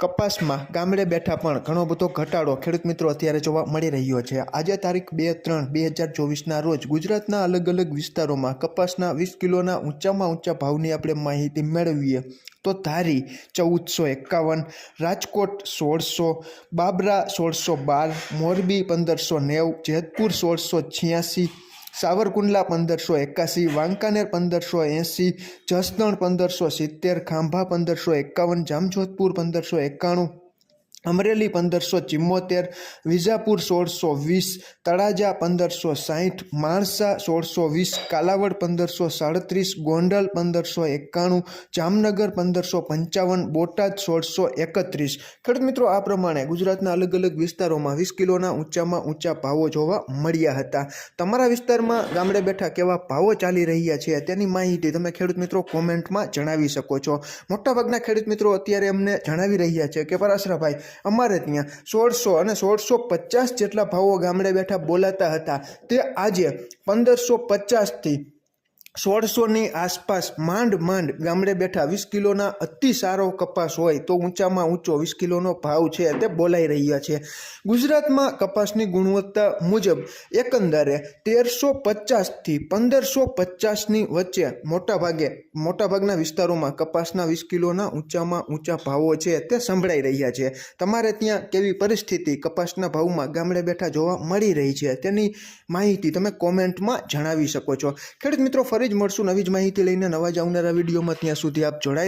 કપાસમાં ગામડે બેઠા પણ ઘણો બધો ઘટાડો ખેડૂત મિત્રો અત્યારે જોવા મળી રહ્યો છે. આજે તારીખ બે ત્રણ બે હજાર ચોવીસના રોજ ગુજરાતના અલગ અલગ વિસ્તારોમાં કપાસના વીસ કિલોના ઊંચામાં ઊંચા ભાવની આપણે માહિતી મેળવીએ તો ધારી ચૌદસો એકાવન, રાજકોટ સોળસો, બાબરા સોળસો બાર, મોરબી પંદરસો નેવું, જેતપુર સોળસો છ્યાસી સાવરકુંડલા પંદરસો એકાસી, વાંકાનેર પંદરસો એંસી, જસદણ પંદરસો સિત્તેર, ખાંભા પંદરસો એકાવન, જામજોધપુર પંદરસો એકાણું. અમરેલી પંદરસો ચિમ્મોતેર, વિજાપુર સોળસો વીસ, તળાજા પંદરસો સાહીઠ માણસા સોળસો વીસ, કાલાવડ પંદરસો સાડત્રીસ, ગોંડલ પંદરસો એકાણું, જામનગર પંદરસો પંચાવન, બોટાદ સોળસો એકત્રીસ. ખેડૂત મિત્રો, આ પ્રમાણે ગુજરાતના અલગ અલગ વિસ્તારોમાં વીસ કિલોના ઊંચામાં ઊંચા ભાવો જોવા મળ્યા હતા. તમારા વિસ્તારમાં ગામડે બેઠા કેવા ભાવો ચાલી રહ્યા છે, તેની માહિતી તમે ખેડૂત મિત્રો કોમેન્ટમાં જણાવી શકો છો. મોટાભાગના ખેડૂત મિત્રો અત્યારે અમને જણાવી રહ્યા છે કે પરાશરાભાઈ અમારે ત્યાં સોળસો અને સોળસો પચાસ જેટલા ભાવો ગામડે બેઠા બોલાતા હતા. તે આજે પંદરસો પચાસથી સોળસોની આસપાસ માંડ માંડ ગામડે બેઠા વીસ કિલોના અતિ સારો કપાસ હોય તો ઊંચામાં ઊંચો વીસ કિલોનો ભાવ છે તે બોલાઈ રહ્યા છે. ગુજરાતમાં કપાસની ગુણવત્તા મુજબ એકંદરે તેરસો પચાસથી પંદરસો પચાસની વચ્ચે મોટાભાગે, મોટાભાગના વિસ્તારોમાં કપાસના વીસ કિલોના ઊંચામાં ઊંચા ભાવો છે તે સંભળાઈ રહ્યા છે. તમારે ત્યાં કેવી પરિસ્થિતિ કપાસના ભાવમાં ગામડે બેઠા જોવા મળી રહી છે તેની માહિતી તમે કોમેન્ટમાં જણાવી શકો છો. ખેડૂત મિત્રો ફરી જ મળશું નવી જ માહિતી લઈને નવા જ આવનારા વિડીયોમાં. ત્યાં સુધી આપ જોડાયેલા